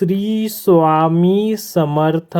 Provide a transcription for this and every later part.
श्री स्वामी समर्थ.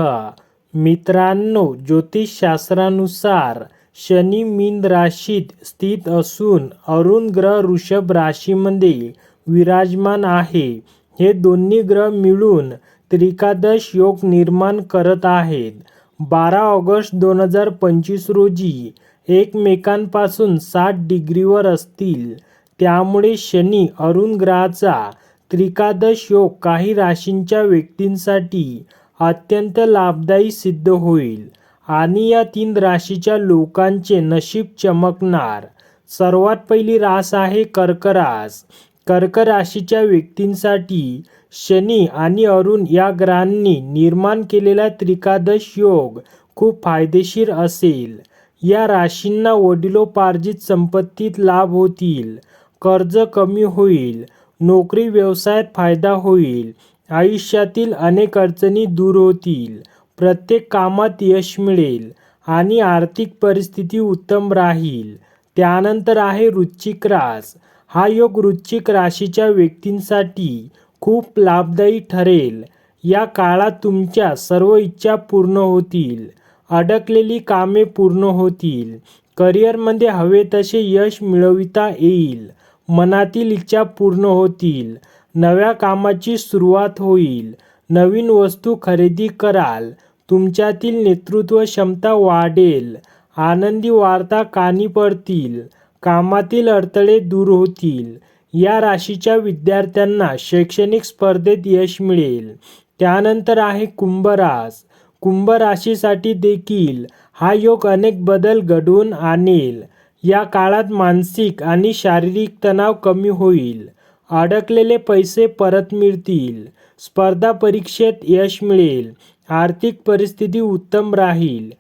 मित्रांनो ज्योतिषशास्त्रानुसार शनी मीन राशीत स्थित असून अरुण ग्रह वृषभ राशीमध्ये विराजमान आहे. हे दोन्ही ग्रह मिळून त्रिकादश योग निर्माण करत आहेत. बारा ऑगस्ट दोन हजार पंचवीस रोजी एकमेकांपासून साठ डिग्रीवर असतील. त्यामुळे शनी अरुण ग्रहाचा त्रिकादश योग काही राशींच्या व्यक्तींसाठी अत्यंत लाभदायी सिद्ध होईल. आणि या तीन राशीच्या लोकांचे नशीब चमकणार. सर्वात पहिली रास आहे कर्क रास कर्क राशीच्या व्यक्तींसाठी शनी आणि अरुण या ग्रहांनी निर्माण केलेला त्रिकादश योग खूप फायदेशीर असेल. या राशींना वडिलोपार्जित संपत्तीत लाभ होतील. कर्ज कमी होईल. नोकरी व्यवसायात फायदा होईल. आयुष्यातील अनेक अडचणी दूर होतील. प्रत्येक कामात यश मिळेल आणि आर्थिक परिस्थिती उत्तम राहील. त्यानंतर आहे वृश्चिक रास. हा योग वृश्चिक राशीच्या व्यक्तींसाठी खूप लाभदायी ठरेल. या काळात तुमच्या सर्व इच्छा पूर्ण होतील. अडकलेली कामे पूर्ण होतील. करिअरमध्ये हवे तसे यश मिळविता येईल. मनातील इच्छा पूर्ण होतील. नव्या कामाची सुरुवात होईल. नवीन वस्तू खरेदी कराल. तुमच्यातील नेतृत्व क्षमता वाढेल. आनंदी वार्ता कानी पडतील. कामातील अडथळे दूर होतील. या राशीच्या विद्यार्थ्यांना शैक्षणिक स्पर्धेत यश मिळेल. त्यानंतर आहे कुंभ रास कुंभ राशीसाठी देखील हा योग अनेक बदल घडवून आणेल. या काळात मानसिक आणि शारीरिक तणाव कमी होईल. अडकलेले पैसे परत मिळतील. स्पर्धा परीक्षेत यश मिळेल. आर्थिक परिस्थिती उत्तम राहील.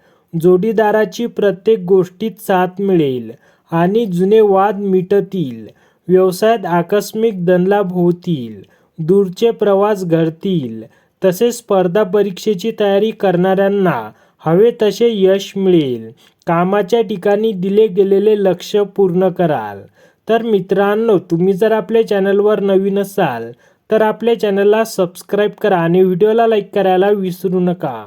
जोडीदाराची प्रत्येक गोष्टीत साथ मिळेल आणि जुने वाद मिटतील. व्यवसायात आकस्मिक धनलाभ होतील. दूरचे प्रवास घडतील. तसेच स्पर्धा परीक्षेची तयारी करणाऱ्यांना हवे तसे यश मिळेल. कामाच्या ठिकाणी दिले गेलेले लक्ष पूर्ण कराल. तर मित्रांनो तुम्ही जर आपल्या चॅनलवर नवीन असाल तर आपल्या चॅनलला सबस्क्राईब करा आणि व्हिडिओला लाईक करायला विसरू नका.